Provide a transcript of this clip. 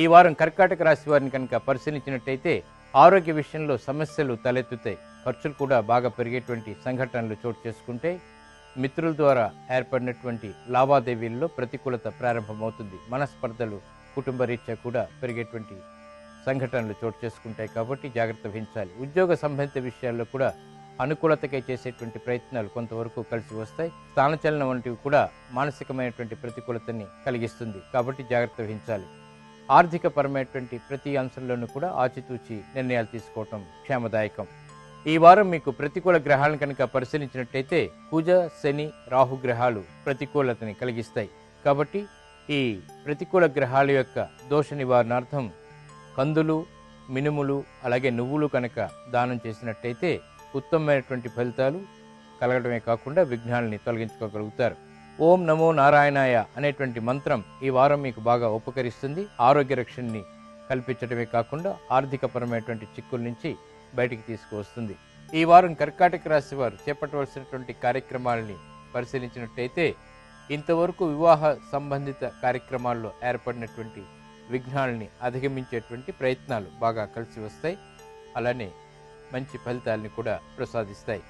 ఈ వారం కర్కాటక రాశి వారిని కనుక పరిశీలించినట్టయితే ఆరోగ్య విషయంలో సమస్యలు తలెత్తుతాయి. ఖర్చులు కూడా బాగా పెరిగేటువంటి సంఘటనలు చోటు చేసుకుంటే మిత్రుల ద్వారా ఏర్పడినటువంటి లావాదేవీల్లో ప్రతికూలత ప్రారంభమవుతుంది. మనస్పర్ధలు కుటుంబ రీత్యా కూడా పెరిగేటువంటి సంఘటనలు చోటు చేసుకుంటాయి కాబట్టి జాగ్రత్త వహించాలి. ఉద్యోగ సంబంధిత విషయాల్లో కూడా అనుకూలతకై చేసేటువంటి ప్రయత్నాలు కొంతవరకు కలిసి వస్తాయి. స్థానచలనం వంటివి కూడా మానసికమైనటువంటి ప్రతికూలతని కలిగిస్తుంది కాబట్టి జాగ్రత్త వహించాలి. ఆర్థిక పరమైనటువంటి ప్రతి అంశంలోనూ కూడా ఆచితూచి నిర్ణయాలు తీసుకోవటం క్షేమదాయకం. ఈ వారం మీకు ప్రతికూల గ్రహాలను కనుక పరిశీలించినట్టయితే కుజ శని రాహు గ్రహాలు ప్రతికూలతని కలిగిస్తాయి. కాబట్టి ఈ ప్రతికూల గ్రహాల యొక్క దోష నివారణార్థం కందులు మినుములు అలాగే నువ్వులు కనుక దానం చేసినట్టయితే ఉత్తమమైనటువంటి ఫలితాలు కలగడమే కాకుండా విఘ్నాలని తొలగించుకోగలుగుతారు. ఓం నమో నారాయణాయ అనేటువంటి మంత్రం ఈ వారం మీకు బాగా ఉపకరిస్తుంది. ఆరోగ్య రక్షణని కల్పించడమే కాకుండా ఆర్థికపరమైనటువంటి చిక్కుల నుంచి బయటికి తీసుకువస్తుంది. ఈ వారం కర్కాటక రాశి వారు చేపట్టవలసినటువంటి కార్యక్రమాలని పరిశీలించినట్టయితే ఇంతవరకు వివాహ సంబంధిత కార్యక్రమాల్లో ఏర్పడినటువంటి విఘ్నాలని అధిగమించేటువంటి ప్రయత్నాలు బాగా కలిసి వస్తాయి. అలానే మంచి ఫలితాలని కూడా ప్రసాదిస్తాయి.